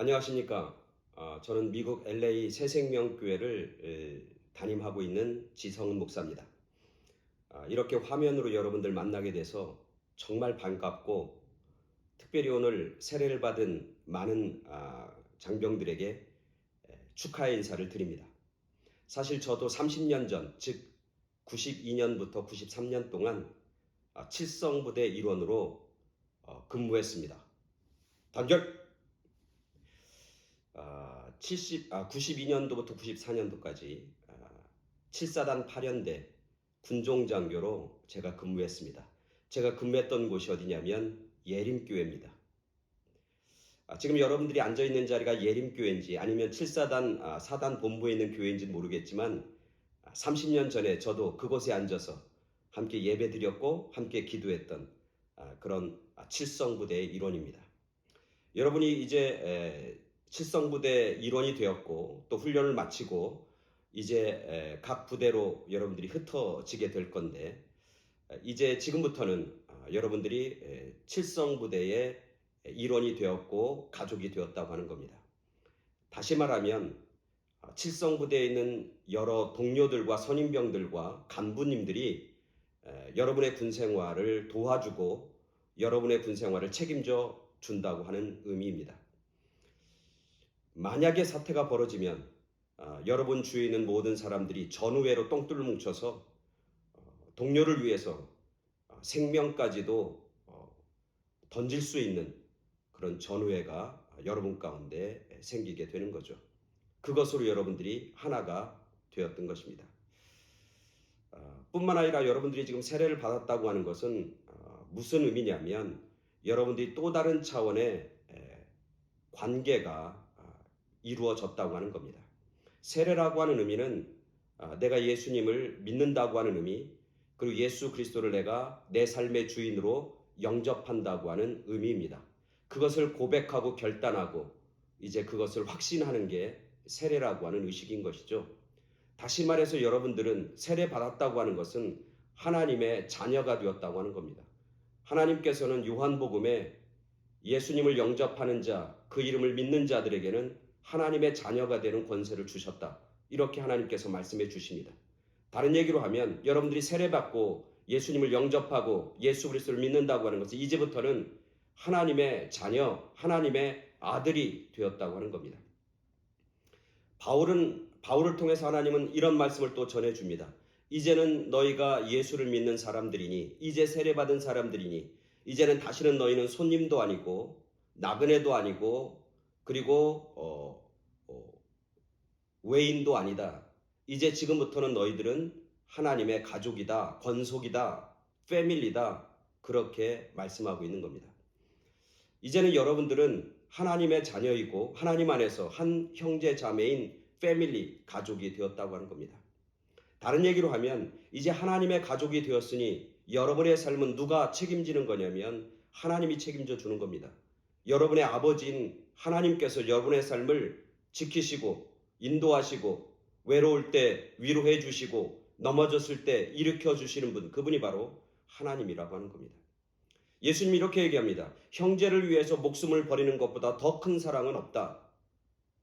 안녕하십니까. 아, 저는 미국 LA 새생명교회를 에, 담임하고 있는 지성은 목사입니다. 아, 이렇게 화면으로 여러분들 만나게 돼서 정말 반갑고 특별히 오늘 세례를 받은 많은 아, 장병들에게 에, 축하의 인사를 드립니다. 사실 저도 30년 전, 즉 92년부터 93년 동안 아, 칠성부대 일원으로 어, 근무했습니다. 단결! 아, 70, 아, 92년도부터 94년도까지 아, 7사단 8연대 군종장교로 제가 근무했습니다. 제가 근무했던 곳이 어디냐면 예림교회입니다. 아, 지금 여러분들이 앉아 있는 자리가 예림교회인지 아니면 7사단 아, 사단 본부에 있는 교회인지 모르겠지만 아, 30년 전에 저도 그곳에 앉아서 함께 예배드렸고 함께 기도했던 아, 그런 아, 칠성부대의 일원입니다. 여러분이 이제 에, 칠성부대 일원이 되었고 또 훈련을 마치고 이제 에, 각 부대로 여러분들이 흩어지게 될 건데 에, 이제 지금부터는 아, 여러분들이 에, 칠성부대의 일원이 되었고 가족이 되었다고 하는 겁니다. 다시 말하면 아, 칠성부대에 있는 여러 동료들과 선임병들과 간부님들이 에, 여러분의 군 생활을 도와주고 여러분의 군 생활을 책임져 준다고 하는 의미입니다. 만약에 사태가 벌어지면 아, 여러분 주위에 있는 모든 사람들이 전우회로 똥줄을 뭉쳐서 어, 동료를 위해서 아, 생명까지도 어, 던질 수 있는 그런 전우회가 여러분 가운데 생기게 되는 거죠. 그것으로 여러분들이 하나가 되었던 것입니다. 아, 뿐만 아니라 여러분들이 지금 세례를 받았다고 하는 것은 아, 무슨 의미냐면 여러분들이 또 다른 차원의 에, 관계가 아, 이루어졌다고 하는 겁니다. 세례라고 하는 의미는 아, 내가 예수님을 믿는다고 하는 의미, 그리고 예수 그리스도를 내가 내 삶의 주인으로 영접한다고 하는 의미입니다. 그것을 고백하고 결단하고 이제 그것을 확신하는 게 세례라고 하는 의식인 것이죠. 다시 말해서 여러분들은 세례 받았다고 하는 것은 하나님의 자녀가 되었다고 하는 겁니다. 하나님께서는 요한복음에 예수님을 영접하는 자, 그 이름을 믿는 자들에게는 하나님의 자녀가 되는 권세를 주셨다. 이렇게 하나님께서 말씀해 주십니다. 다른 얘기로 하면 여러분들이 세례받고 예수님을 영접하고 예수 그리스도를 믿는다고 하는 것은 이제부터는 하나님의 자녀, 하나님의 아들이 되었다고 하는 겁니다. 바울은 바울을 통해서 하나님은 이런 말씀을 또 전해 줍니다. 이제는 너희가 예수를 믿는 사람들이니 이제 세례받은 사람들이니 이제는 다시는 너희는 손님도 아니고 나그네도 아니고 그리고 어, 어, 외인도 아니다. 이제 지금부터는 너희들은 하나님의 가족이다, 권속이다, 패밀리다 그렇게 말씀하고 있는 겁니다. 이제는 여러분들은 하나님의 자녀이고 하나님 안에서 한 형제 자매인 패밀리 가족이 되었다고 하는 겁니다. 다른 얘기로 하면 이제 하나님의 가족이 되었으니 여러분의 삶은 누가 책임지는 거냐면 하나님이 책임져 주는 겁니다. 여러분의 아버지인 하나님께서 여러분의 삶을 지키시고 인도하시고 외로울 때 위로해 주시고 넘어졌을 때 일으켜 주시는 분 그분이 바로 하나님이라고 하는 겁니다. 예수님이 이렇게 얘기합니다. 형제를 위해서 목숨을 버리는 것보다 더 큰 사랑은 없다.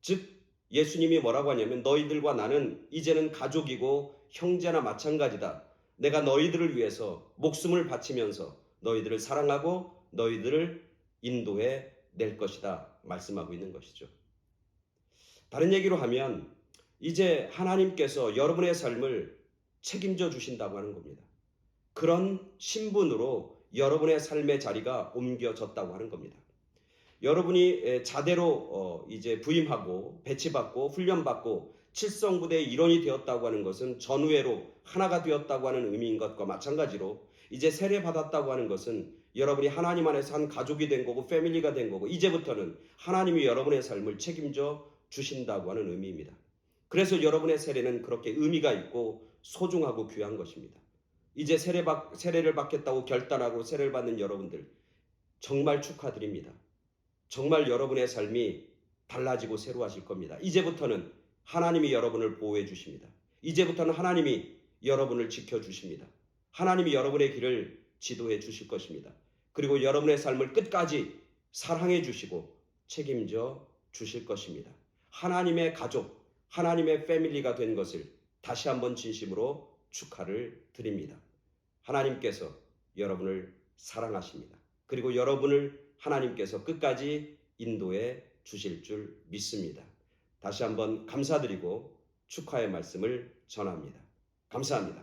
즉 예수님이 뭐라고 하냐면 너희들과 나는 이제는 가족이고 형제나 마찬가지다. 내가 너희들을 위해서 목숨을 바치면서 너희들을 사랑하고 너희들을 인도해 낼 것이다. 말씀하고 있는 것이죠. 다른 얘기로 하면 이제 하나님께서 여러분의 삶을 책임져 주신다고 하는 겁니다. 그런 신분으로 여러분의 삶의 자리가 옮겨졌다고 하는 겁니다. 여러분이 자대로 이제 부임하고 배치받고 훈련받고 칠성부대의 일원이 되었다고 하는 것은 전우회로 하나가 되었다고 하는 의미인 것과 마찬가지로 이제 세례 받았다고 하는 것은 여러분이 하나님 안에서 한 가족이 된 거고 패밀리가 된 거고 이제부터는 하나님이 여러분의 삶을 책임져 주신다고 하는 의미입니다. 그래서 여러분의 세례는 그렇게 의미가 있고 소중하고 귀한 것입니다. 이제 세례 받, 세례를 받겠다고 결단하고 세례를 받는 여러분들 정말 축하드립니다. 정말 여러분의 삶이 달라지고 새로워질 겁니다. 이제부터는 하나님이 여러분을 보호해 주십니다. 이제부터는 하나님이 여러분을 지켜 주십니다. 하나님이 여러분의 길을 지도해 주실 것입니다. 그리고 여러분의 삶을 끝까지 사랑해 주시고 책임져 주실 것입니다. 하나님의 가족, 하나님의 패밀리가 된 것을 다시 한번 진심으로 축하를 드립니다. 하나님께서 여러분을 사랑하십니다. 그리고 여러분을 하나님께서 끝까지 인도해 주실 줄 믿습니다. 다시 한번 감사드리고 축하의 말씀을 전합니다. 감사합니다.